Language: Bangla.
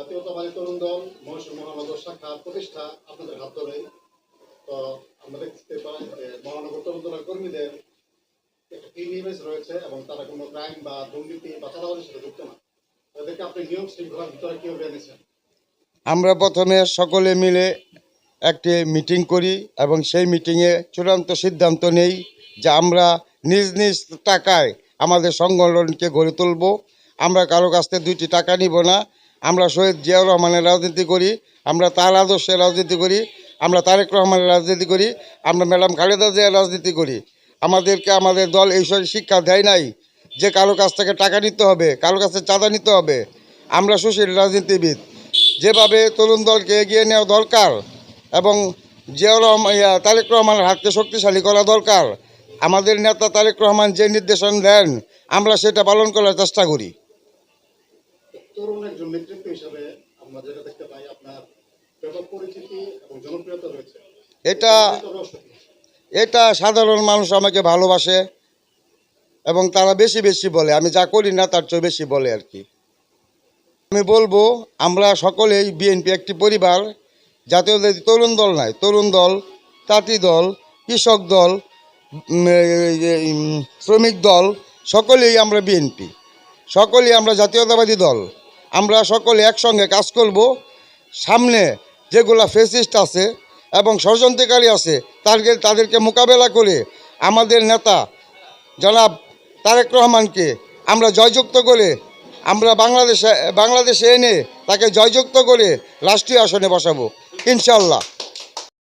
জাতীয়তাবাদী তরুণ দল মহানগর শাখা প্রতিষ্ঠা আপনাদের হাত ধরেই তো আমরা দেখতে পাই যে মহানগর তরুণ দলের কর্মীদের একটা ইমেজ রয়েছে এবং তারা কোনো ক্রাইম বা দুর্নীতি বা সাথে যুক্ত না। তাদেরকে আপনি শৃঙ্খলার ভিতরে এনেছেন? আমরা প্রথমে সকলে মিলে একটি মিটিং করি এবং সেই মিটিংয়ে চূড়ান্ত সিদ্ধান্ত নেই যে আমরা নিজ নিজ টাকায় আমাদের সংগঠনকে গড়ে তুলব। আমরা কারও কাছ থেকে দুইটি টাকা নিব না। আমরা শহীদ জিয়াউর রহমানের রাজনীতি করি, আমরা তার আদর্শের রাজনীতি করি, আমরা তারেক রহমানের রাজনীতি করি, আমরা ম্যাডাম খালেদা জিয়ার রাজনীতি করি। আমাদেরকে আমাদের দল এইসব শিক্ষা দেয় নাই যে কারও কাছ থেকে টাকা নিতে হবে, কারও কাছে চাঁদা নিতে হবে। আমরা সুশীল রাজনীতিবিদ। যেভাবে তরুণ দলকে এগিয়ে নেওয়া দরকার এবং জিয়াউর রহমান তারেক রহমানের হাতকে শক্তিশালী করা দরকার, আমাদের নেতা তারেক রহমান যে নির্দেশন দেন, আমরা সেটা পালন করার চেষ্টা করি। তরুণ একজন নেতৃত্ব হিসাবে আমরা যেটা দেখতে পাই আপনার ব্যাপক পরিচিতি এবং জনপ্রিয়তা রয়েছে। এটা এটা সাধারণ মানুষ আমাকে ভালোবাসে এবং তারা বেশি বেশি বলে। আমি যা করি না তার চেয়ে বেশি বলে আর কি। আমি বলব আমরা সকলেই বিএনপি একটি পরিবার জাতীয় তরুণ দল নাই তরুণ দল তাঁতি দল কৃষক দল শ্রমিক দল সকলেই আমরা বিএনপি। সকলেই আমরা জাতীয়তাবাদী দল। আমরা সকলে একসঙ্গে কাজ করব। সামনে যেগুলা ফেসিস্ট আছে এবং ষড়যন্ত্রকারী আছে, তাদের তাদেরকে মোকাবেলা করে আমাদের নেতা জনাব তারেক রহমানকে আমরা জয়যুক্ত করে আমরা বাংলাদেশে বাংলাদেশে এনে তাকে জয়যুক্ত করে রাষ্ট্রীয় আসনে বসাবো ইনশাল্লাহ